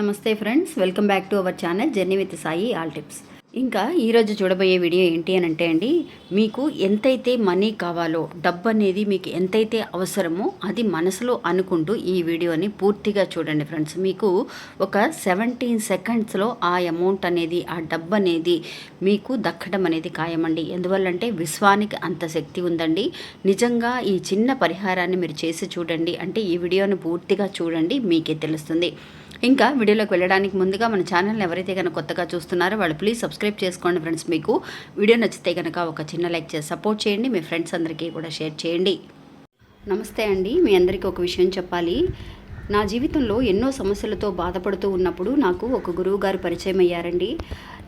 నమస్తే friends welcome back to our channel journey with Sai all tips. ఇంకా ఈరోజు చూడబోయే వీడియో ఏంటి అని అంటే అండి మీకు ఎంతైతే మనీ కావాలో డబ్బు అనేది మీకు ఎంతైతే అవసరమో అది మనసులో అనుకుంటూ ఈ వీడియోని పూర్తిగా చూడండి ఫ్రెండ్స్. మీకు ఒక సెవెంటీన్ సెకండ్స్లో ఆ అమౌంట్ అనేది ఆ డబ్బు అనేది మీకు దక్కడం అనేది ఖాయమండి. ఎందువల్లంటే విశ్వానికి అంత శక్తి ఉందండి. నిజంగా ఈ చిన్న పరిహారాన్ని మీరు చేసి చూడండి. అంటే ఈ వీడియోని పూర్తిగా చూడండి మీకే తెలుస్తుంది. ఇంకా వీడియోలోకి వెళ్ళడానికి ముందుగా మన ఛానల్ని ఎవరైతే కనుక కొత్తగా చూస్తున్నారో వాళ్ళు ప్లీజ్ సబ్స్క్రైబ్ చేసుకోండి ఫ్రెండ్స్ మీకు వీడియో నచ్చితే కనుక ఒక చిన్న లైక్ చేసి సపోర్ట్ చేయండి. మీ ఫ్రెండ్స్ అందరికీ కూడా షేర్ చేయండి. నమస్తే అండి. మీ అందరికీ ఒక విషయం చెప్పాలి. నా జీవితంలో ఎన్నో సమస్యలతో బాధపడుతూ ఉన్నప్పుడు నాకు ఒక గురువు గారు పరిచయం అయ్యారండి.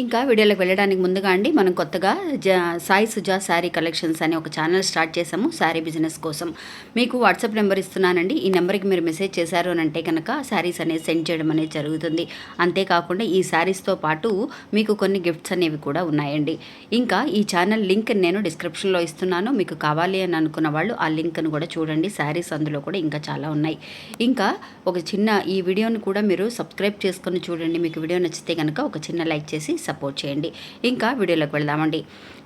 ఇంకా వీడియోలోకి వెళ్ళడానికి ముందుగా అండి మనం కొత్తగా జా సాయి సుజా శారీ కలెక్షన్స్ అనే ఒక ఛానల్ స్టార్ట్ చేసాము శారీ బిజినెస్ కోసం. మీకు వాట్సాప్ నెంబర్ ఇస్తున్నానండి ఈ నెంబర్కి మీరు మెసేజ్ చేశారు అని అంటే కనుక శారీస్ అనేది సెండ్ చేయడం అనేది జరుగుతుంది. అంతేకాకుండా ఈ శారీస్తో పాటు మీకు కొన్ని గిఫ్ట్స్ అనేవి కూడా ఉన్నాయండి. ఇంకా ఈ ఛానల్ లింక్ నేను డిస్క్రిప్షన్లో ఇస్తున్నాను మీకు కావాలి అని అనుకున్న వాళ్ళు ఆ లింక్ను కూడా చూడండి శారీస్ అందులో కూడా ఇంకా చాలా ఉన్నాయి. ఇంకా ఒక చిన్న ఈ వీడియోని కూడా మీరు సబ్స్క్రైబ్ చేసుకొని చూడండి మీకు వీడియో నచ్చితే కనుక ఒక చిన్న లైక్ చేసి సపోర్ట్ చేయండి. ఇంకా వీడియోలోకి వెళ్దామండి.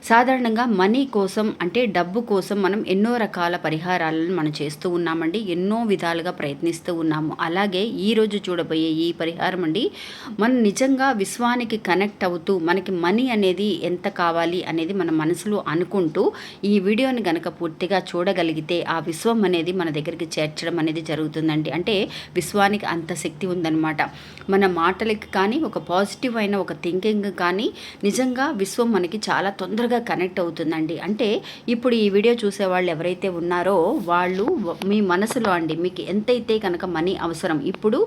సాధారణంగా మనీ కోసం అంటే డబ్బు కోసం మనం ఎన్నో రకాల పరిహారాలను మనం చేస్తూ ఉన్నామండి. ఎన్నో విధాలుగా ప్రయత్నిస్తూ ఉన్నాము. అలాగే ఈరోజు చూడబోయే ఈ పరిహారం అండి మనం నిజంగా విశ్వానికి కనెక్ట్ అవుతూ మనకి మనీ అనేది ఎంత కావాలి అనేది మన మనసులో అనుకుంటూ ఈ వీడియోని కనుక పూర్తిగా చూడగలిగితే ఆ విశ్వం అనేది మన దగ్గరికి చేర్చడం అనేది జరుగుతుందండి. అంటే విశ్వానికి అంత శక్తి ఉందన్నమాట. మన మాటలకి కానీ ఒక పాజిటివ్ అయిన ఒక థింకింగ్ కానీ నిజంగా విశ్వం మనకి చాలా తొందరగా కనెక్ట్ అవుతుందండి. అంటే ఇప్పుడు ఈ వీడియో చూసే వాళ్ళు ఎవరైతే ఉన్నారో వాళ్ళు మీ మనసులో అండి మీకు ఎంతైతే కనుక మనీ అవసరం ఇప్పుడు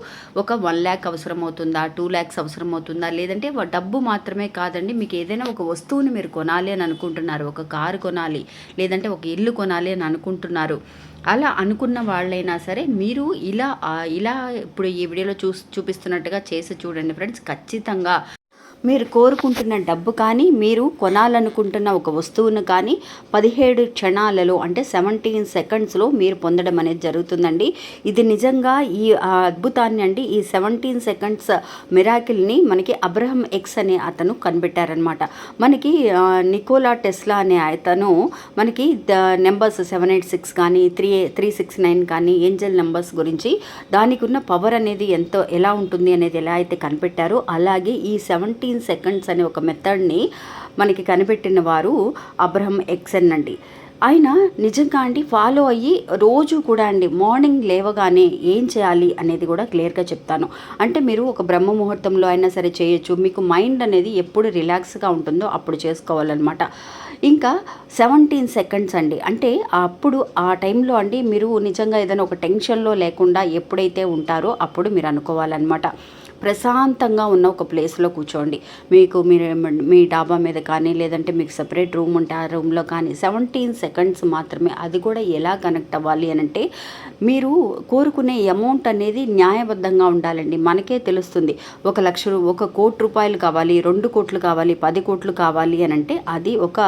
ఒక వన్ ల్యాక్ అవసరం అవుతుందా టూ ల్యాక్స్ అవసరం అవుతుందా లేదంటే డబ్బు మాత్రమే కాదండి మీకు ఏదైనా ఒక వస్తువుని మీరు కొనాలి అని అనుకుంటున్నారు ఒక కారు కొనాలి లేదంటే ఒక ఇల్లు కొనాలి అని అనుకుంటున్నారు. అలా అనుకున్న వాళ్ళైనా సరే మీరు ఇలా ఇలా ఇప్పుడు ఈ వీడియోలో చూ చూపిస్తున్నట్టుగా చేసి చూడండి ఫ్రెండ్స్ ఖచ్చితంగా. మీరు కోరుకుంటున్న డబ్బు కానీ మీరు కొనాలనుకుంటున్న ఒక వస్తువును కానీ పదిహేడు క్షణాలలో అంటే సెవెంటీన్ సెకండ్స్లో మీరు పొందడం అనేది జరుగుతుందండి. ఇది నిజంగా ఈ అద్భుతాన్ని అండి. ఈ సెవెంటీన్ సెకండ్స్ మిరాకిల్ని మనకి అబ్రహం ఎక్స్ అనే అతను కనిపెట్టారనమాట మనకి నికోలా టెస్లా అనే అతను మనకి నెంబర్స్ సెవెన్ ఎయిట్ సిక్స్ కానీ త్రీ త్రీ సిక్స్ నైన్ కానీ ఏంజల్ నెంబర్స్ గురించి దానికి ఉన్న పవర్ అనేది ఎంతో ఎలా ఉంటుంది అనేది ఎలా అయితే కనిపెట్టారో అలాగే ఈ ఫిఫ్టీన్ సెకండ్స్ అనే ఒక మెథడ్ని మనకి కనిపెట్టిన వారు అబ్రహం ఎక్సెన్ అండి. ఆయన నిజంగా అండి ఫాలో అయ్యి రోజు కూడా అండి మార్నింగ్ లేవగానే ఏం చేయాలి అనేది కూడా క్లియర్గా చెప్తాను. అంటే మీరు ఒక బ్రహ్మ ముహూర్తంలో అయినా సరే చేయొచ్చు మీకు మైండ్ అనేది ఎప్పుడు రిలాక్స్గా ఉంటుందో అప్పుడు చేసుకోవాలన్నమాట. ఇంకా సెవెంటీన్ సెకండ్స్ అండి అంటే అప్పుడు ఆ టైంలో అండి మీరు నిజంగా ఏదైనా ఒక టెన్షన్లో లేకుండా ఎప్పుడైతే ఉంటారో అప్పుడు మీరు అనుకోవాలన్నమాట. ప్రశాంతంగా ఉన్న ఒక ప్లేస్లో కూర్చోండి. మీకు మీరు మీ డాబా మీద కానీ లేదంటే మీకు సపరేట్ రూమ్ ఉంటే ఆ రూమ్లో కానీ సెవెంటీన్ సెకండ్స్ మాత్రమే అది కూడా ఎలా కనెక్ట్ అవ్వాలి అని అంటే మీరు కోరుకునే అమౌంట్ అనేది న్యాయబద్ధంగా ఉండాలండి. మనకే తెలుస్తుంది. ఒక లక్ష ఒక కోటి రూపాయలు కావాలి రెండు కోట్లు కావాలి పది కోట్లు కావాలి అని అంటే అది ఒక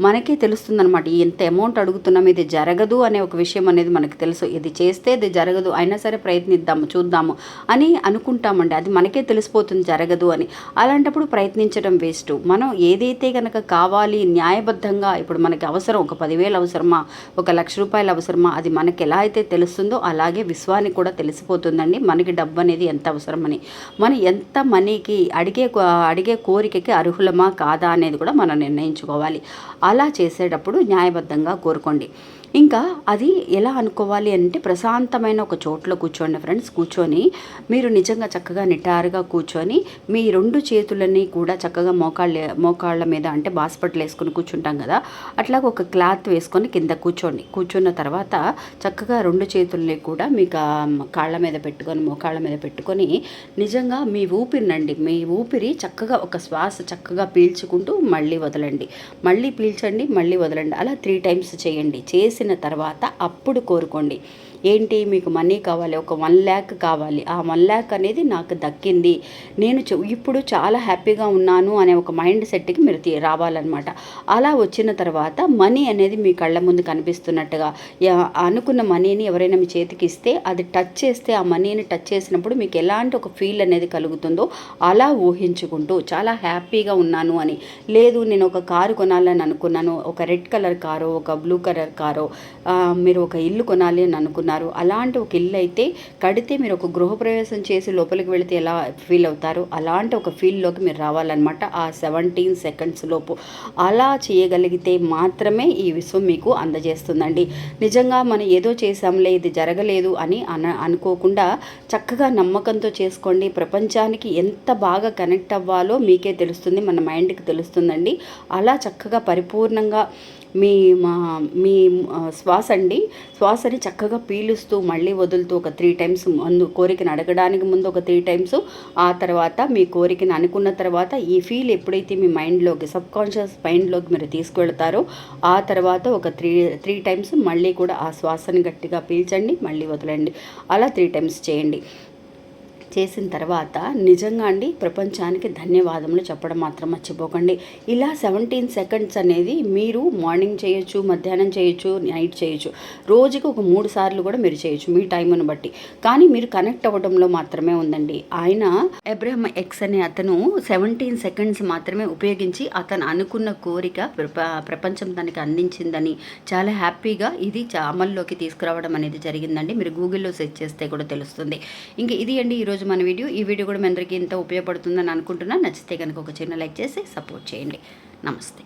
మనకే తెలుస్తుంది అనమాట ఎంత అమౌంట్ అడుగుతున్నాం ఇది జరగదు అనే ఒక విషయం అనేది మనకు తెలుసు. ఇది చేస్తే ఇది జరగదు అయినా సరే ప్రయత్నిద్దాము చూద్దాము అని అనుకుంటామండి. అది మనకే తెలిసిపోతుంది జరగదు అని. అలాంటప్పుడు ప్రయత్నించడం వేస్ట్. మనం ఏదైతే కనుక కావాలి న్యాయబద్ధంగా ఇప్పుడు మనకి అవసరం ఒక పదివేలు అవసరమా ఒక లక్ష రూపాయలు అవసరమా అది మనకి ఎలా అయితే తెలుస్తుందో అలాగే విశ్వానికి కూడా తెలిసిపోతుందండి. మనకి డబ్బు అనేది ఎంత అవసరమని మనం ఎంత మనీకి అడిగే అడిగే కోరికకి అర్హులమా కాదా అనేది కూడా మనం నిర్ణయించుకోవాలి. అలా చేసేటప్పుడు న్యాయబద్ధంగా కోరుకోండి. ఇంకా అది ఎలా అనుకోవాలి అంటే ప్రశాంతమైన ఒక చోట్లో కూర్చోండి ఫ్రెండ్స్ కూర్చొని మీరు నిజంగా చక్కగా నిటారుగా కూర్చొని మీ రెండు చేతులని కూడా చక్కగా మోకాళ్ళ మోకాళ్ళ మీద అంటే బాస్పట్లు వేసుకొని కూర్చుంటాం కదా అట్లా ఒక క్లాత్ వేసుకొని కింద కూర్చోండి. కూర్చున్న తర్వాత చక్కగా రెండు చేతుల్ని కూడా మీకు కాళ్ళ మీద పెట్టుకొని మోకాళ్ళ మీద పెట్టుకొని నిజంగా మీ ఊపిరినండి మీ ఊపిరి చక్కగా ఒక శ్వాస చక్కగా పీల్చుకుంటూ మళ్ళీ వదలండి. మళ్ళీ పీల్చండి మళ్ళీ వదలండి. అలా త్రీ టైమ్స్ చేయండి. చేసిన తర్వాత అప్పుడు కోరుకోండి. ఏంటి మీకు మనీ కావాలి? ఒక వన్ ల్యాక్ కావాలి. ఆ వన్ ల్యాక్ అనేది నాకు దక్కింది. నేను ఇప్పుడు చాలా హ్యాపీగా ఉన్నాను అనే ఒక మైండ్ సెట్కి మీరు తీ- రావాలన్నమాట. అలా వచ్చిన తర్వాత మనీ అనేది మీ కళ్ళ ముందు కనిపిస్తున్నట్టుగా అనుకున్న మనీని ఎవరైనా మీ చేతికి ఇస్తే అది టచ్ చేస్తే ఆ మనీని టచ్ చేసినప్పుడు మీకు ఎలాంటి ఒక ఫీల్ అనేది కలుగుతుందో అలా ఊహించుకుంటూ చాలా హ్యాపీగా ఉన్నాను అని. లేదు నేను ఒక కారు కొనాలని అనుకున్నాను. ఒక రెడ్ కలర్ కారో ఒక బ్లూ కలర్ కారో మీరు ఒక ఇల్లు కొనాలి అని అనుకున్నాను అనుకున్నారు అలాంటి ఒక ఇల్లు అయితే కడితే మీరు ఒక గృహప్రవేశం చేసి లోపలికి వెళితే ఎలా ఫీల్ అవుతారు? అలాంటి ఒక ఫీల్లోకి మీరు రావాలన్నమాట ఆ సెవెంటీన్ సెకండ్స్ లోపు. అలా చేయగలిగితే మాత్రమే ఈ విశ్వం మీకు అందజేస్తుందండి. నిజంగా మనం ఏదో చేసాంలే ఇది జరగలేదు అని అన అనుకోకుండా చక్కగా నమ్మకంతో చేసుకోండి. ప్రపంచానికి ఎంత బాగా కనెక్ట్ అవ్వాలో మీకే తెలుస్తుంది మన మైండ్కి తెలుస్తుందండి. అలా చక్కగా పరిపూర్ణంగా మీ మా మీ శ్వాస అండి. శ్వాసని చక్కగా పీలుస్తూ మళ్ళీ వదులుతూ ఒక త్రీ టైమ్స్ ముందు కోరికను అడగడానికి ముందు ఒక త్రీ టైమ్స్ ఆ తర్వాత మీ కోరికను అనుకున్న తర్వాత ఈ ఫీల్ ఎప్పుడైతే మీ మైండ్లోకి సబ్ కాన్షియస్ మైండ్లోకి మీరు తీసుకువెళ్తారో ఆ తర్వాత ఒక త్రీ త్రీ టైమ్స్ మళ్ళీ కూడా ఆ శ్వాసని గట్టిగా పీల్చండి మళ్ళీ వదలండి. అలా త్రీ టైమ్స్ చేయండి. చేసిన తర్వాత నిజంగా అండి ప్రపంచానికి ధన్యవాదములు చెప్పడం మాత్రం మర్చిపోకండి. ఇలా సెవెంటీన్ సెకండ్స్ అనేది మీరు మార్నింగ్ చేయొచ్చు మధ్యాహ్నం చేయొచ్చు నైట్ చేయొచ్చు. రోజుకి ఒక మూడు సార్లు కూడా మీరు చేయొచ్చు మీ టైంను బట్టి. కానీ మీరు కనెక్ట్ అవ్వడంలో మాత్రమే ఉందండి. ఆయన ఎబ్రహం ఎక్స్ అనే అతను సెవెంటీన్ సెకండ్స్ మాత్రమే ఉపయోగించి అతను అనుకున్న కోరిక ప్రప ప్రపంచం తనకి అందించిందని చాలా హ్యాపీగా ఇది అమల్లోకి తీసుకురావడం అనేది జరిగిందండి. మీరు గూగుల్లో సెర్చ్ చేస్తే కూడా తెలుస్తుంది. ఇంకా ఇది అండి ఈరోజు మన వీడియో ఈ వీడియో కూడా మీ అందరికీ ఇంత ఉపయోగపడుతుందని అనుకుంటున్నా నచ్చితే కనుక ఒక చిన్న లైక్ చేసి సపోర్ట్ చేయండి. నమస్తే.